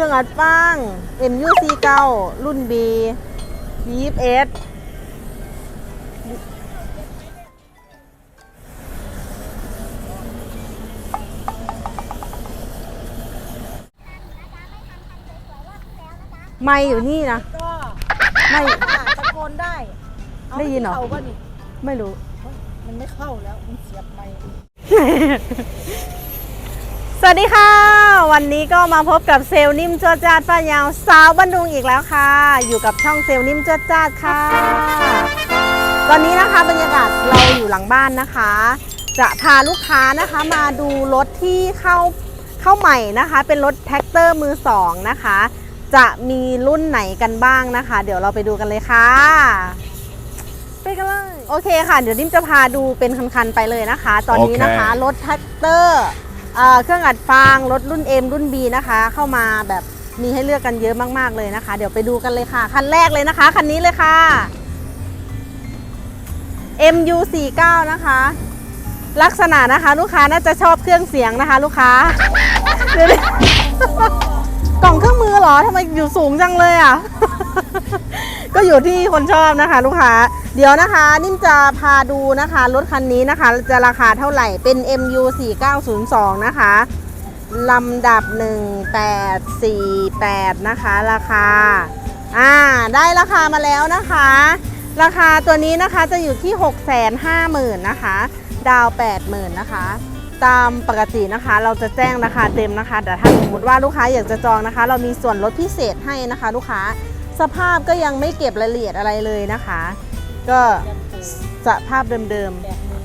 รื่องอัดฟาง MU49 รุ่น B V21 ไม่อยู่นี่นะ ก็ไม่ตะโกนได้าได้ยินเหรอ เข้าก็นี่ไม่รู้ มันไม่เข้าแล้ว มันเสียบไม่ สวัสดีค่ะ วันนี้ก็มาพบกับเซลล์นิ่มจวดจาดป้ายาวสาวบันดุงอีกแล้วค่ะ อยู่กับช่องเซลล์นิ่มจวดจาดค่ะ ตอนนี้นะคะบรรยากาศเราอยู่หลังบ้านนะคะ จะพาลูกค้านะคะมาดูรถที่เข้าเข้าใหม่นะคะ เป็นรถแท็กเตอร์มือสองนะคะ จะมีรุ่นไหนกันบ้างนะคะ เดี๋ยวเราไปดูกันเลยค่ะไปกันเลยโอเคค่ะ เดี๋ยวนิ่มจะพาดูเป็นคันๆไปเลยนะคะ ตอนนี้นะคะ รถแท็กเตอร์ เครื่องอัดฟางรถรุ่น M รุ่น B นะคะ เข้ามาแบบมีให้เลือกกันเยอะมากๆเลยนะคะ เดี๋ยวไปดูกันเลยค่ะ คันแรกเลยนะคะ คันนี้เลยค่ะ MU49 นะคะ ลักษณะนะคะ ลูกค้าน่าจะชอบเครื่องเสียงนะคะ ลูกค้าเดี๋ยวกล่องเครื่องมือเหรอทำไมอยู่สูงจังเลยอะ ก็อยู่ที่คนชอบนะคะ ลูกค้า เดี๋ยวนะคะ นิ่มจะพาดูนะคะรถคันนี้นะคะ จะราคาเท่าไหร่เป็น MU 4902นะคะลำดับ 1848 นะคะ ราคา อ่า ได้ราคามาแล้วนะคะ ราคาตัวนี้นะคะจะอยู่ที่ 650,000นะคะ ดาว 80,000นะคะ ตามปกตินะคะ เราจะแจ้งราคาเต็มนะคะ แต่ถ้าสมมติว่าลูกค้าอยากจะจองนะคะ เรามีส่วนลดพิเศษให้นะคะ ลูกค้า สภาพก็ยังไม่เก็บรายละเอียดอะไรเลยนะคะ ก็สภาพเดิมแบบนี้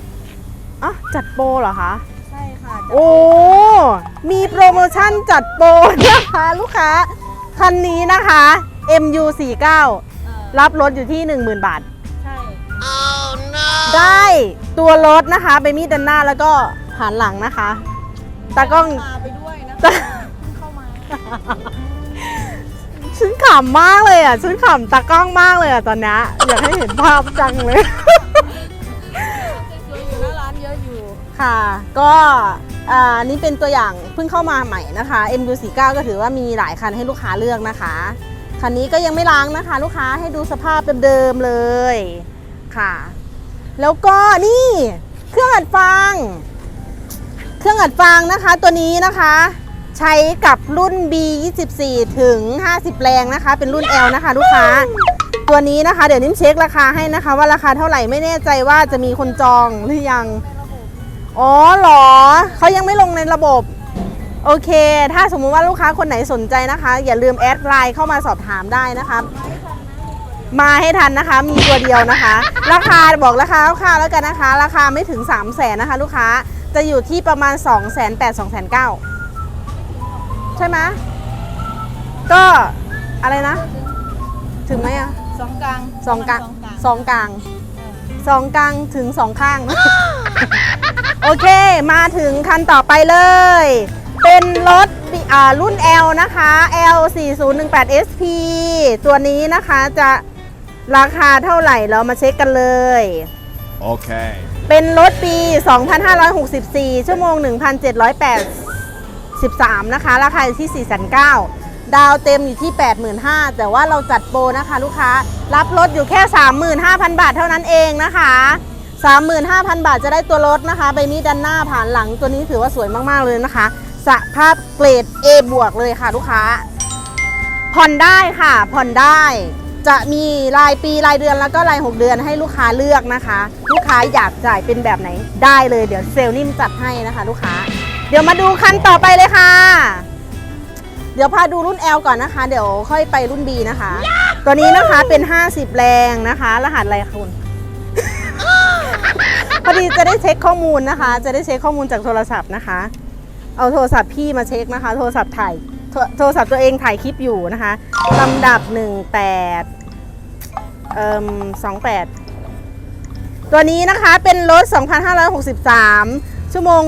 ๆอ๋อจัดโปรเหรอคะใช่ค่ะจะโอ้มีโปรโมชั่นจัดโปรนะคะลูกค้าคันนี้นะคะ MU49 เอ่อรับรถอยู่ที่ 10,000 บาท ใช่ได้ตัวรถนะคะไปมีดด้านหน้าแล้วก็หันหลังนะคะตากล้องพาไปด้วยนะตาเข้ามา ฉันขำมากเลยอะฉันขำตากล้องมากเลยอะตอนนี้อยากให้เห็นภาพจังเลยสวยๆอยู่หน้าร้านเยอะอยู่ค่ะ ก็อ่านี่เป็นตัวอย่างเพิ่งเข้ามาใหม่นะคะ MU49 ก็ถือว่ามีหลายคันให้ลูกค้าเลือกนะคะ คันนี้ก็ยังไม่ล้างนะคะ ลูกค้าให้ดูสภาพเดิมๆเลยค่ะ แล้วก็นี่เครื่องอัดฟางเครื่องอัดฟางนะคะตัวนี้นะคะ ใช้กับรุ่น B24 ถึง 50 แรงนะคะ เป็นรุ่น L นะคะ ลูกค้า ตัวนี้นะคะ เดี๋ยวนิ่มเช็คราคาให้นะคะ ว่าราคาเท่าไหร่ไม่แน่ใจว่าจะมีคนจองหรือยัง อ๋อเหรอเขายังไม่ลงในระบบ โอเค ถ้าสมมุติว่าลูกค้าคนไหนสนใจนะคะ อย่าลืมแอดไลน์เข้ามาสอบถามได้นะคะมาให้ทันนะคะ มีตัวเดียวนะคะ ราคาบอกราคาคร่าวๆแล้วกันนะคะ ราคาไม่ถึง 3 0 0แสนนะคะ ลูกค้าจะอยู่ที่ประมาณ 2 8 0 0 0 2 9 0 0ใช่ไหมก็อะไรนะ ถึงไหมอะสองกลางสองกลางสองกลางสองกลางสองกลางถึงสองข้าง โอเคมาถึงคันต่อไปเลย เป็นรถอ่ารุ่น L นะคะ L 4018 SP ตัวนี้นะคะจะราคาเท่าไหร่เรามาเช็คกันเลย Okay. เป็นรถปี 2564 ชั่วโมง 13 นะคะ ราคาอยู่ที่ 4,900ดาวเต็มอยู่ที่ 85,000แต่ว่าเราจัดโปรนะคะลูกค้า รับรถอยู่แค่ 35,000 บาทเท่านั้นเองนะคะ 35,000 บาทจะได้ตัวรถนะคะ ใบมีดด้านหน้าผ่านหลังตัวนี้ถือว่าสวยมาก ๆ เลยนะคะ สภาพเกรด A บวกเลยค่ะลูกค้า ผ่อนได้ค่ะ ผ่อนได้จะมีรายปีรายเดือนแล้วก็ราย 6 เดือนให้ลูกค้าเลือกนะคะ ลูกค้าอยากจ่ายเป็นแบบไหนได้เลยเดี๋ยวเซลล์นิ่มจัดให้นะคะ ลูกค้า เดี๋ยวมาดูคันต่อไปเลยค่ะ เดี๋ยวพาดูรุ่น L ก่อนนะคะ เดี๋ยวค่อยไปรุ่น B นะคะ ตัวนี้นะคะเป็น 50 แรงนะคะ รหัสอะไรคะคุณ พอดีจะได้เช็คข้อมูลนะคะ จะได้เช็คข้อมูลจากโทรศัพท์นะคะ เอาโทรศัพท์พี่มาเช็คนะคะ โทรศัพท์ถ่ายโทรโทรศัพท์ตัวเองถ่ายคลิปอยู่นะคะลำดับ 18เอ่ม28 ตัวนี้นะคะเป็นรถ 2,563 ชั่วโมง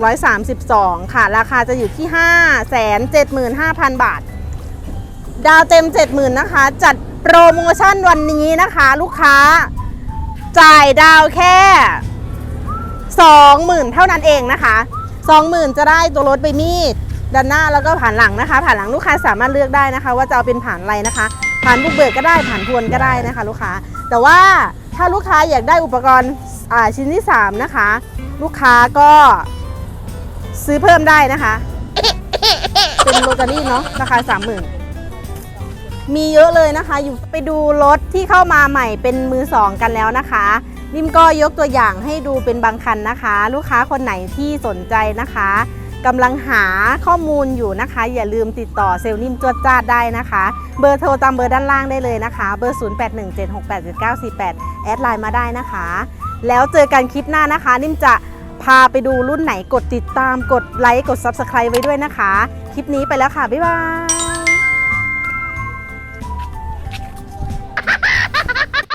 1,632 ค่ะ ราคาจะอยู่ที่ 575,000 บาท ดาวเต็ม 70,000 นะคะ จัดโปรโมชั่นวันนี้นะคะ ลูกค้าจ่ายดาวแค่ 20,000 เท่านั้นเองนะคะ 20,000 จะได้ตัวรถไปมีดด้านหน้าแล้วก็ผ่านหลังนะคะ ผ่านหลังลูกค้าสามารถเลือกได้นะคะ ว่าจะเอาเป็นผ่านอะไรนะคะ ผ่านบุกเบิกก็ได้ผ่านทวนก็ได้นะคะ ลูกค้า แต่ว่าถ้าลูกค้าอยากได้อุปกรณ์ ชิ้นที่ 3 นะคะ ลูกค้าก็ซื้อเพิ่มได้นะคะ เป็นโรตารี่เนาะราคา 30,000มีเยอะเลยนะคะ อยู่ไปดูรถที่เข้ามาใหม่เป็นมือสองกันแล้วนะคะ นิมก็ยกตัวอย่างให้ดูเป็นบางคันนะคะ ลูกค้าคนไหนที่สนใจนะคะกำลังหาข้อมูลอยู่นะคะ อย่าลืมติดต่อเซลล์นิ่มจวดจ้าดได้นะคะ เบอร์โทรตามเบอร์ด้านล่างได้เลยนะคะ เบอร์ 0817687948 แอดไลน์มาได้นะคะ แล้วเจอกันคลิปหน้านะคะ นิ่มจะพาไปดูรุ่นไหนกดติดตามกดไลค์กด Subscribe ไว้ด้วยนะคะ คลิปนี้ไปแล้วค่ะ บ๊ายบาย